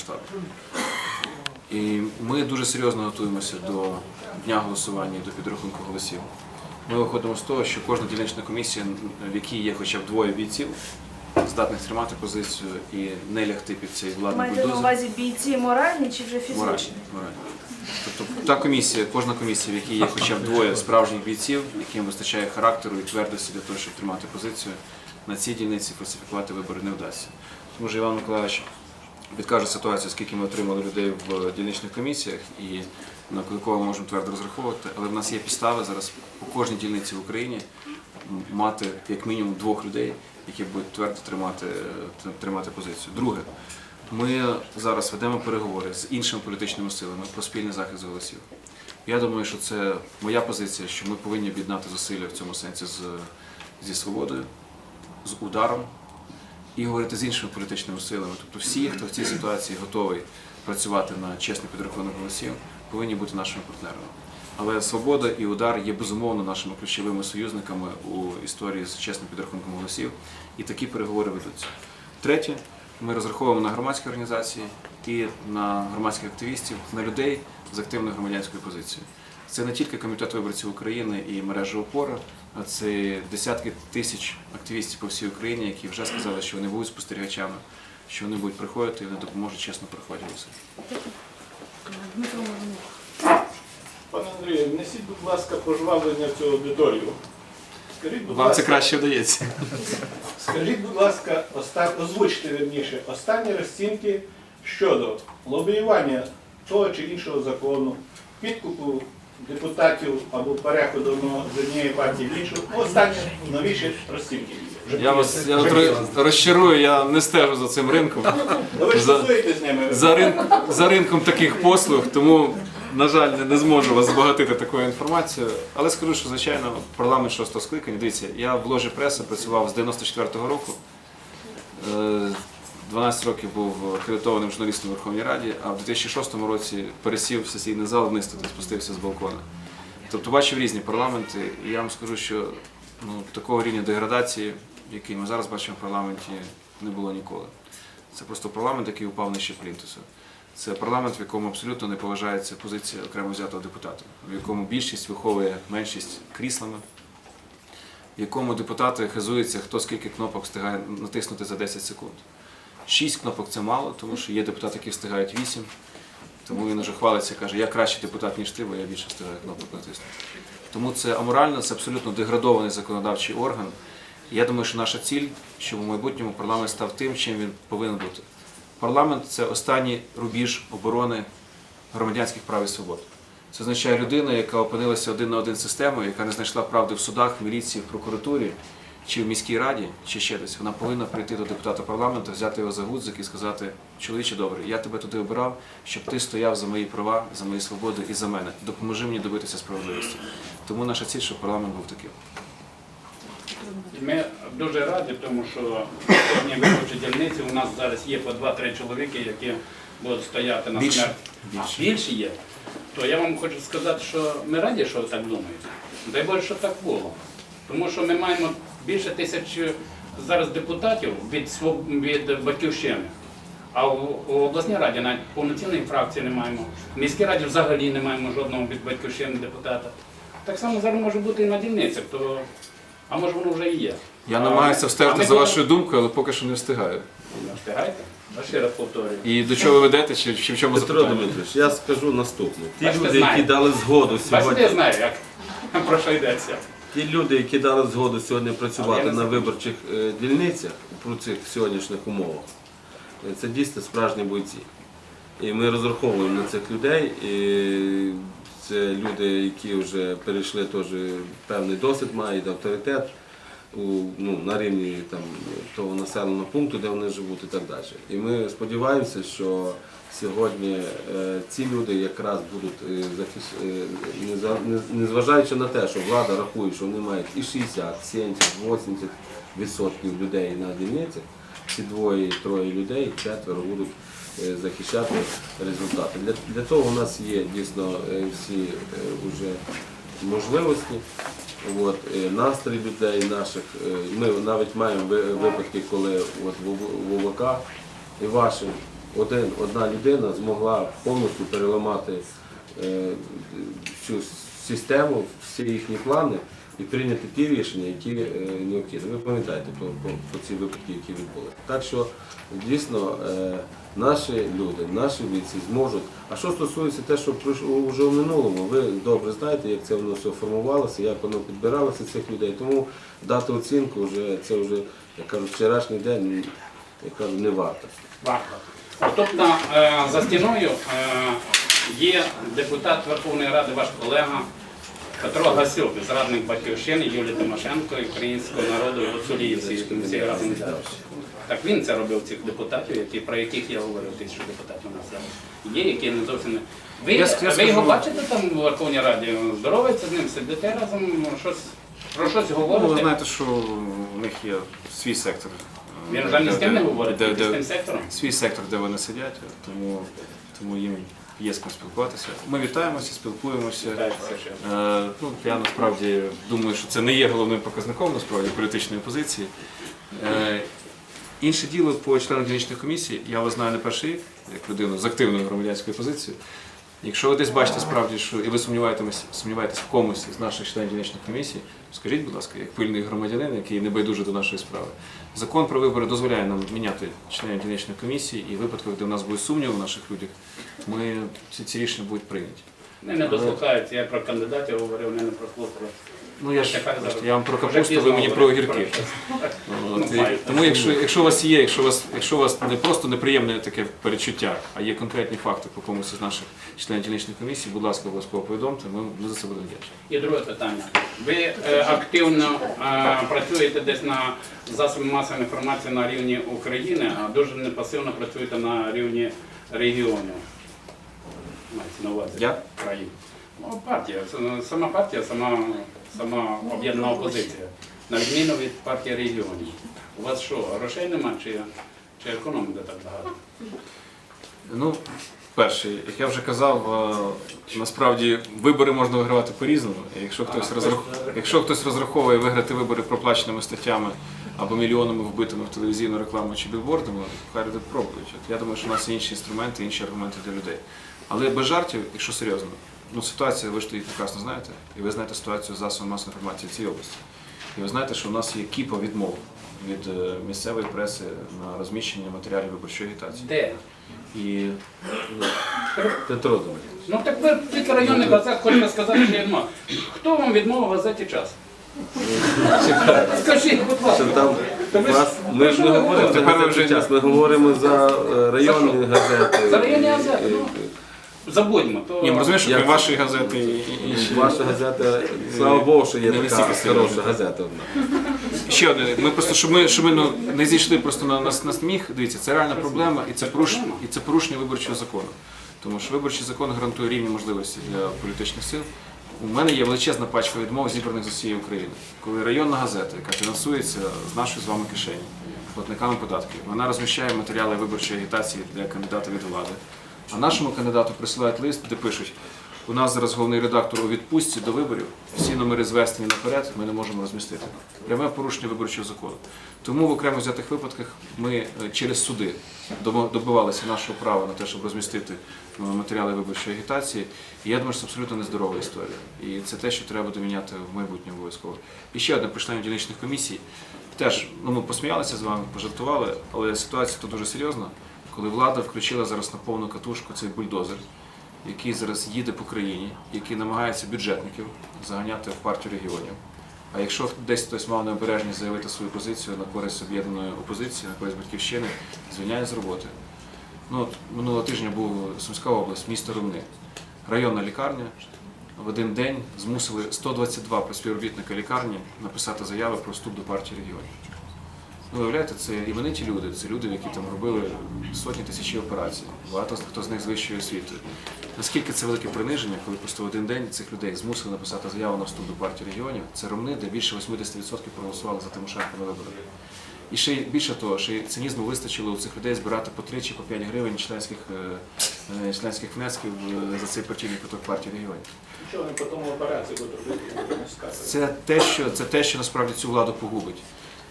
масштабу. І ми дуже серйозно готуємося до дня голосування і до підрахунку голосів. Ми виходимо з того, що кожна дільнична комісія, в якій є хоча б двоє бійців, здатних тримати позицію і не лягти під цей владний Маєте на увазі бійці моральні чи вже фізичні? морально. Тобто та комісія, кожна комісія, в якій є хоча б двоє справжніх бійців, яким вистачає характеру і твердості для того, щоб тримати позицію, на цій дільниці фальсифікувати вибори не вдасться. Тому що Іван Миколаївич підкаже ситуацію, скільки ми отримали людей в дільничних комісіях і на кого ми можемо твердо розраховувати. Але в нас є підстави зараз у кожній дільниці в Україні мати як мінімум двох людей, які будуть твердо тримати, тримати позицію. Друге, ми зараз ведемо переговори з іншими політичними силами про спільний захист голосів. Я думаю, що це моя позиція, що ми повинні об'єднати зусилля в цьому сенсі з, зі свободою, з ударом і говорити з іншими політичними силами. Тобто всі, хто в цій ситуації готовий працювати на чесний підрахунок голосів, повинні бути нашими партнерами. Але свобода і удар є безумовно нашими ключовими союзниками у історії з чесним підрахунком голосів, і такі переговори ведуться. Третє, ми розраховуємо на громадські організації і на громадських активістів, на людей з активною громадянською позицією. Це не тільки комітет виборців України і мережа опора, а це десятки тисяч активістів по всій Україні, які вже сказали, що вони будуть спостерігачами, що вони будуть приходити і вони допоможуть чесно проходити голоси. Дмитро Моргунов. Пане Андрію, внесіть, будь ласка, пожвавлення в цю аудиторію. Скажіть, будь Вам це ласка, краще вдається. скажіть, будь ласка, оста... озвучте верніше останні розцінки щодо лобіювання того чи іншого закону, підкупу депутатів або переходу з однієї партії в іншу. Ну, останні новіші розцінки. Я вас я от ро- розчарую, я не стежу за цим ринком. Ну, ви ж за- стосуєтесь з ними. За, рин, за ринком таких послуг, тому, на жаль, не, не зможу вас збагатити такою інформацією. Але скажу, що звичайно парламент шостого скликання. Дивіться, я в ложі преси працював з 94-го року. Е, 12 років був акредитованим журналістом у Верховній Раді, а в 2006 році пересів в сесійний зал вниз туди спустився з балкона. Тобто бачив різні парламенти, і я вам скажу, що ну, такого рівня деградації, який ми зараз бачимо в парламенті, не було ніколи. Це просто парламент, який упав нижче плінтуса. Це парламент, в якому абсолютно не поважається позиція окремо взятого депутата, в якому більшість виховує меншість кріслами, в якому депутати хизуються, хто скільки кнопок встигає натиснути за 10 секунд. Шість кнопок це мало, тому що є депутати, які встигають вісім. Тому він уже хвалиться, каже, я кращий депутат, ніж ти, бо я більше встигаю кнопок натиснути. Тому це аморально, це абсолютно деградований законодавчий орган. Я думаю, що наша ціль, щоб у майбутньому парламент став тим, чим він повинен бути. Парламент це останній рубіж оборони громадянських прав і свобод. Це означає людина, яка опинилася один на один з системою, яка не знайшла правди в судах, в міліції, в прокуратурі чи в міській раді, чи ще десь. Вона повинна прийти до депутата парламенту, взяти його за гудзик і сказати: чоловіче добре, я тебе туди обирав, щоб ти стояв за мої права, за мої свободи і за мене. Допоможи мені добитися справедливості. Тому наша ціль, щоб парламент був таким. Ми дуже раді, тому що сьогодні виборчі дільниці у нас зараз є по 2-3 чоловіки, які будуть стояти на смерть. А, більше є. То я вам хочу сказати, що ми раді, що ви так думаєте. Дай Боже, щоб так було. Тому що ми маємо більше тисяч зараз депутатів від, від батьківщини. А у, у обласній раді навіть повноцінної фракції не маємо. В міській раді взагалі не маємо жодного від батьківщини депутата. Так само зараз може бути і на дільницях, то а може воно вже і є. Я А, намагаюся а ми за вашою думкою, але поки що не встигаю. Не встигаєте? Я ще раз повторюю. І до чого ви ведете, чи, чи в чому Петро запитання? Дмитрович, я скажу наступне. Ті люди, які дали згоду Бачите, я знаю, як про що йдеться. Ті люди, які дали згоду сьогодні працювати на виборчих е, дільницях про цих сьогоднішніх умовах, е, це дійсно справжні бойці. І ми розраховуємо на цих людей. І це люди, які вже перейшли теж певний досвід, мають авторитет у, ну, на рівні там, того населеного пункту, де вони живуть і так далі. І ми сподіваємося, що сьогодні е, ці люди якраз будуть е, е, незважаючи на те, що влада рахує, що вони мають і 60, 70, 80 відсотків людей на дільницях, ці двоє, троє людей, четверо будуть е, захищати результати. Для, для того у нас є дійсно е, всі е, уже можливості. От, е, настрій людей наших. е, Ми навіть маємо випадки, коли от в ОВК і вашим один, одна людина змогла повністю переламати е, всю систему, всі їхні плани і прийняти ті рішення, які е, необхідні. Ви пам'ятаєте про, про, про ці випадки, які відбулися. Так що дійсно е, наші люди, наші віці зможуть. А що стосується те, що пройшло вже в минулому, ви добре знаєте, як це воно все формувалося, як воно підбиралося цих людей. Тому дати оцінку вже це вже, як кажуть, вчорашній день, як кажуть, не варто. Варто. На, е, за стіною є депутат Верховної Ради, ваш колега Петро Гасюк, зрадник батьківщини Юлії Тимошенко і українського народу Гуцуліївці. Всі разом. Так він це робив цих депутатів, які, про яких я говорив, тисячу депутатів у нас зараз. Є, які не зовсім не. Ви, Я ск- я ви його бачите там у Верховній Раді? Здоровається з ним, сидите разом, щось, про щось Ну, говорите? ви знаєте, що в них є свій сектор. Він вже ні з ким не говорить, де- тільки з тим сектором. свій сектор, де вони сидять, тому, тому їм є з ким спілкуватися. Ми вітаємося, спілкуємося. Е, ну, я насправді думаю, що це не є головним показником насправді політичної позиції. Е, інше діло по членам дільничних комісій, я вас знаю не перший рік, як людину з активною громадянською позицією. Якщо ви десь бачите справді, що і ви сумніваєтесь, сумніваєтесь в комусь з наших членів дільничних комісій, скажіть, будь ласка, як пильний громадянин, який не байдуже до нашої справи. Закон про вибори дозволяє нам міняти членів дільничних комісій, і в випадках, де у нас буде сумніви в наших людях, ми ці, ці рішення будуть прийняті. Вони не дослухаються, я про кандидатів говорив, не прослухали. Ну я ж бачите, я вам про капусту, ви мені про огірки. От, Ну, і тому, якщо, якщо у вас є, якщо у вас, якщо у вас не просто неприємне таке перечуття, а є конкретні факти по комусь із наших членів дільничних комісій, будь ласка, обов'язково повідомте, ми, ми за це будемо вдячні. І друге питання. Ви е, активно е, працюєте десь на засоби масової інформації на рівні України, а дуже непасивно працюєте на рівні регіонів. Мається на увазі Я? країн. Ну, партія, с- сама партія, сама, сама об'єднана опозиція. На відміну від партії регіонів. У вас що, грошей нема чи, чи економіка так багато? Ну, перше, як я вже казав, е, насправді вибори можна вигравати по-різному. Якщо хтось, розрах... якщо хтось розраховує виграти вибори проплаченими статтями або мільйонами вбитими в телевізійну рекламу чи білбордами, хай люди пробують. Я думаю, що у нас є інші інструменти, інші аргументи для людей. Але без жартів, якщо серйозно, ну ситуація, ви ж її прекрасно знаєте, і ви знаєте ситуацію з масової інформації в цій області. І ви знаєте, що у нас є кіпа відмов від е, місцевої преси на розміщення матеріалів виборчої агітації. Де? І Петро Дмитрович. Ну так ви тільки районних газет хочете сказати, що є нема. Хто вам відмовив в газеті час? Скажіть, будь ласка. там вас, ми говоримо за час, ми говоримо за е, районні газети. За районні газети, ну. Забудьмо. То... Ні, розумієш, що Як вашої газети і і інші. Ваша газета, слава Богу, що є Не така настільки хороша серйозна. газета одна. Ще одне. Ми просто щоб ми, щоб ми ну, не зійшли просто на, на, на сміх. Дивіться, це реальна проблема і це порушення, і це порушення виборчого закону. Тому що виборчий закон гарантує рівні можливості для політичних сил. У мене є величезна пачка відмов, зібраних з усієї України. Коли районна газета, яка фінансується з нашої з вами кишені, платниками податків, вона розміщає матеріали виборчої агітації для кандидата від влади. А нашому кандидату присилають лист, де пишуть: у нас зараз головний редактор у відпустці до виборів, всі номери звестені наперед, ми не можемо розмістити. Пряме порушення виборчого закону. Тому в окремо взятих випадках ми е, через суди добивалися нашого права на те, щоб розмістити е, матеріали виборчої агітації. І я думаю, що це абсолютно нездорова історія. І це те, що треба буде міняти в майбутньому обов'язково. І ще одне членів дільничних комісій. Теж ну, ми посміялися з вами, пожартували, але ситуація тут дуже серйозна, коли влада включила зараз на повну катушку цей бульдозер, який зараз їде по країні, який намагається бюджетників заганяти в партію регіонів. А якщо десь хтось мав необережність заявити свою позицію на користь об'єднаної опозиції, на користь батьківщини, звільняє з роботи. Ну, от минулого тижня був Сумська область, місто Ромни. Районна лікарня в один день змусили 122 співробітника лікарні написати заяви про вступ до партії регіонів. Ну, уявляєте, це імениті люди, це люди, які там робили сотні тисячі операцій, багато хто з них з вищою освітою. Наскільки це велике приниження, коли просто в один день цих людей змусили написати заяву на вступ до партії регіонів, це ромни, де більше 80% проголосували за Тимошенко на виборах. І ще більше того, ще цинізму вистачило у цих людей збирати по 3 чи по 5 гривень членських, е, е, членських внесків е, за цей партійний куток партії регіонів. Що вони по тому операції будуть робити. Це те, що це те, що насправді цю владу погубить.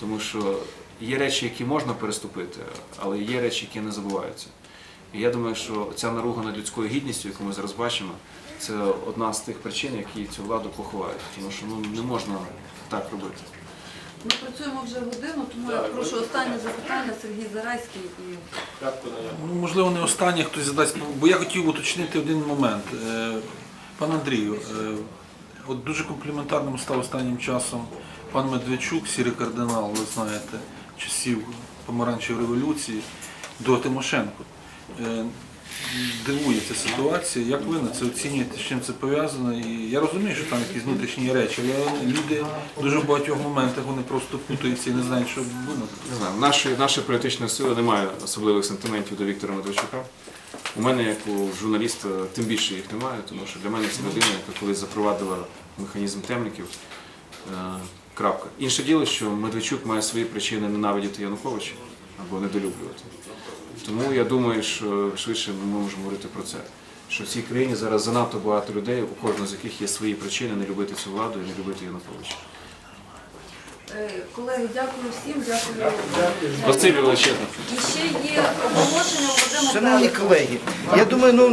Тому що є речі, які можна переступити, але є речі, які не забуваються. І я думаю, що ця наруга над людською гідністю, яку ми зараз бачимо, це одна з тих причин, які цю владу поховають. Тому що ну, не можна так робити. Ми працюємо вже годину, тому я прошу останнє запитання Сергій Зарайський і Ну, можливо, не останнє хтось задасть, бо я хотів уточнити один момент. Е, Пан Андрію, е, от дуже компліментарним став останнім часом пан Медведчук, сірий кардинал, ви знаєте, часів помаранчевої революції до Тимошенко. Е, Дивує ця ситуація. Як ви на це оцінюєте, з чим це пов'язано? І я розумію, що там якісь внутрішні речі, але люди дуже в багатьох моментах вони просто путаються і не знають, що думати. Не знаю, наші, наша політична сила не має особливих сентиментів до Віктора Медведчука. У мене, як у журналіста, тим більше їх немає, тому що для мене це людина, яка колись запровадила механізм темників. Крапка. Інше діло, що Медведчук має свої причини ненавидіти Януковича або недолюблювати. Тому я думаю, що швидше ми можемо говорити про це. Що в цій країні зараз занадто багато людей, у кожного з яких є свої причини не любити цю владу і не любити Януковича. Е, колеги, дякую всім, дякую. Спасибі величезне. І ще є оголошення Вадима Шановні колеги, я думаю, ну